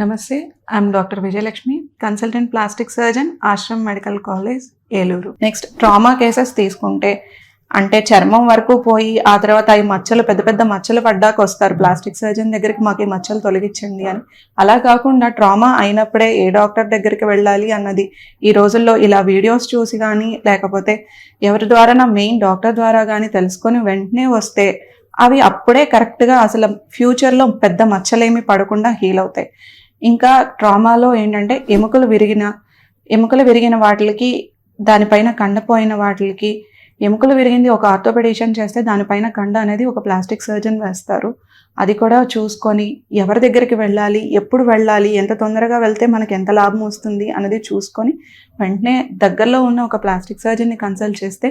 నమస్తే I'm doctor Vijayalakshmi consultant plastic surgeon Ashram medical college Eluru next trauma cases తీసుకుంటే అంటే చర్మం వరకు పోయి ఆ తర్వాత ఈ మచ్చలు పెద్ద పెద్ద మచ్చలు పడ్డాక వస్తారు. ప్లాస్టిక్ సర్జన్ దగ్గరికి మాకు ఈ మచ్చలు తొలగించండి అని. అలా కాకుండా ట్రామా అయినప్పుడే ఏ డాక్టర్ దగ్గరికి వెళ్ళాలి అన్నది ఈ రోజుల్లో ఇలా వీడియోస్ చూసి కానీ లేకపోతే ఎవరి ద్వారా నా మెయిన్ డాక్టర్ ద్వారా కానీ తెలుసుకొని వెంటనే వస్తే అవి అప్పుడే కరెక్ట్గా అసలు ఫ్యూచర్లో పెద్ద మచ్చలేమి పడకుండా హీల్ అవుతాయి. ఇంకా ట్రామాలో ఏంటంటే ఎముకలు విరిగిన ఎముకలు విరిగిన వాటికి దానిపైన కండపోయిన వాటికి ఎముకలు విరిగింది ఒక ఆర్థోపెడిషన్ చేస్తే దానిపైన కండ అనేది ఒక ప్లాస్టిక్ సర్జన్ వేస్తారు. అది కూడా చూసుకొని ఎవరి దగ్గరికి వెళ్ళాలి ఎప్పుడు వెళ్ళాలి ఎంత తొందరగా వెళ్తే మనకి ఎంత లాభం వస్తుంది అనేది చూసుకొని వెంటనే దగ్గరలో ఉన్న ఒక ప్లాస్టిక్ సర్జన్ని కన్సల్ట్ చేస్తే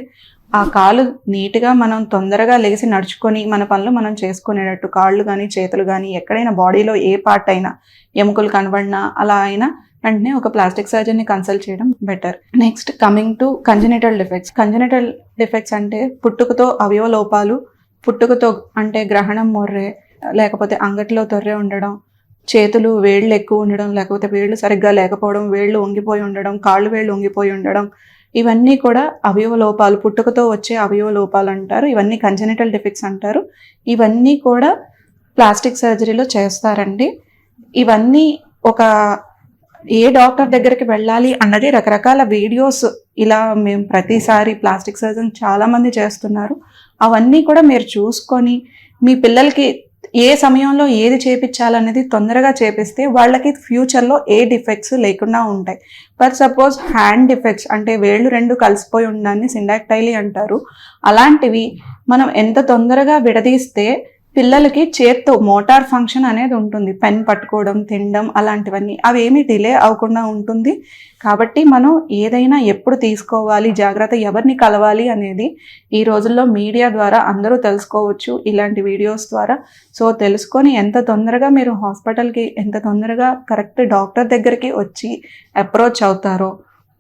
ఆ కాలు నీట్గా మనం తొందరగా లేచి నడుచుకొని మన పనులు మనం చేసుకునేటట్టు కాళ్ళు కానీ చేతులు కానీ ఎక్కడైనా బాడీలో ఏ పార్ట్ అయినా ఎముకలు కనబడినా అలా అయినా వెంటనే ఒక ప్లాస్టిక్ సర్జన్ని కన్సల్ట్ చేయడం better. Next coming to congenital defects. Congenital defects అంటే పుట్టుకతో అవయవ లోపాలు పుట్టుకతో అంటే గ్రహణం మొర్రే లేకపోతే అంగట్లో తొర్రే ఉండడం చేతులు వేళ్ళు ఎక్కువ ఉండడం లేకపోతే వేళ్ళు సరిగ్గా లేకపోవడం వేళ్ళు వంగిపోయి ఉండడం కాళ్ళు వేళ్ళు వంగిపోయి ఉండడం ఇవన్నీ కూడా అవయవ లోపాలు పుట్టుకతో వచ్చే అవయవ లోపాలు అంటారు. ఇవన్నీ కంజనిటల్ డిఫెక్ట్స్ అంటారు. ఇవన్నీ కూడా ప్లాస్టిక్ సర్జరీలో చేస్తారండి. ఇవన్నీ ఒక ఏ డాక్టర్ దగ్గరికి వెళ్ళాలి అన్నది రకరకాల వీడియోస్ ఇలా మేము ప్రతిసారి ప్లాస్టిక్ సర్జన్ చాలామంది చేస్తున్నారు. అవన్నీ కూడా మీరు చూసుకొని మీ పిల్లలకి ఏ సమయంలో ఏది చేపించాలనేది తొందరగా చేపిస్తే వాళ్ళకి ఫ్యూచర్లో ఏ డిఫెక్ట్స్ లేకుండా ఉంటాయి. ఫర్ సపోజ్ హ్యాండ్ డిఫెక్ట్స్ అంటే వేళ్ళు రెండు కలిసిపోయి ఉండడాన్ని సిండాక్టైలీ అంటారు. అలాంటివి మనం ఎంత తొందరగా విడదీస్తే పిల్లలకి చేత్తో మోటార్ ఫంక్షన్ అనేది ఉంటుంది. పెన్ పట్టుకోవడం తినడం అలాంటివన్నీ. అవి ఏమీ డిలే అవ్వకుండా ఉంటుంది. కాబట్టి మనం ఏదైనా ఎప్పుడు తీసుకోవాలి జాగ్రత్త ఎవరిని కలవాలి అనేది ఈ రోజుల్లో మీడియా ద్వారా అందరూ తెలుసుకోవచ్చు. ఇలాంటి వీడియోస్ ద్వారా. సో తెలుసుకొని ఎంత తొందరగా మీరు హాస్పిటల్కి ఎంత తొందరగా కరెక్ట్ డాక్టర్ దగ్గరికి వచ్చి అప్రోచ్ అవుతారో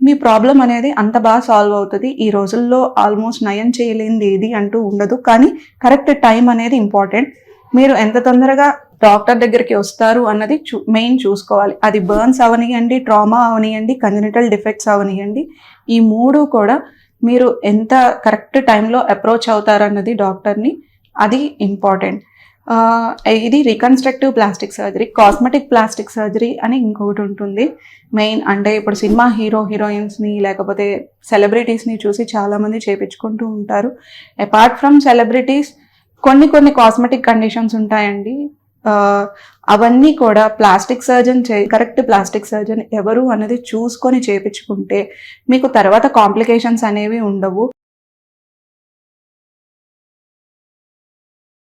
మీ ప్రాబ్లం అనేది అంత బాగా సాల్వ్ అవుతుంది. ఈ రోజుల్లో ఆల్మోస్ట్ నయం చేయలేనిది ఏది అంటూ ఉండదు. కానీ కరెక్ట్ టైం అనేది ఇంపార్టెంట్. మీరు ఎంత తొందరగా డాక్టర్ దగ్గరికి వస్తారు అన్నది చూ మెయిన్ చూసుకోవాలి. అది బర్న్స్ అవనియండి ట్రామా అవనియండి కంజనిటల్ డిఫెక్ట్స్ అవనియండి. ఈ మూడు కూడా మీరు ఎంత కరెక్ట్ టైంలో అప్రోచ్ అవుతారన్నది డాక్టర్ని అది ఇంపార్టెంట్. ఇది reconstructive plastic surgery cosmetic plastic surgery అని ఇంకొకటి ఉంటుంది. మెయిన్ అంటే ఇప్పుడు సినిమా హీరో హీరోయిన్స్ని లేకపోతే సెలబ్రిటీస్ని చూసి చాలామంది చేపించుకుంటూ ఉంటారు. అపార్ట్ ఫ్రమ్ సెలబ్రిటీస్ కొన్ని కొన్ని కాస్మెటిక్ కండిషన్స్ ఉంటాయండి. ఆ, అవన్నీ కూడా ప్లాస్టిక్ సర్జన్ చే కరెక్ట్ ప్లాస్టిక్ సర్జన్ ఎవరు అనేది చూసుకొని చేపించుకుంటే మీకు తర్వాత కాంప్లికేషన్స్ అనేవి ఉండవు.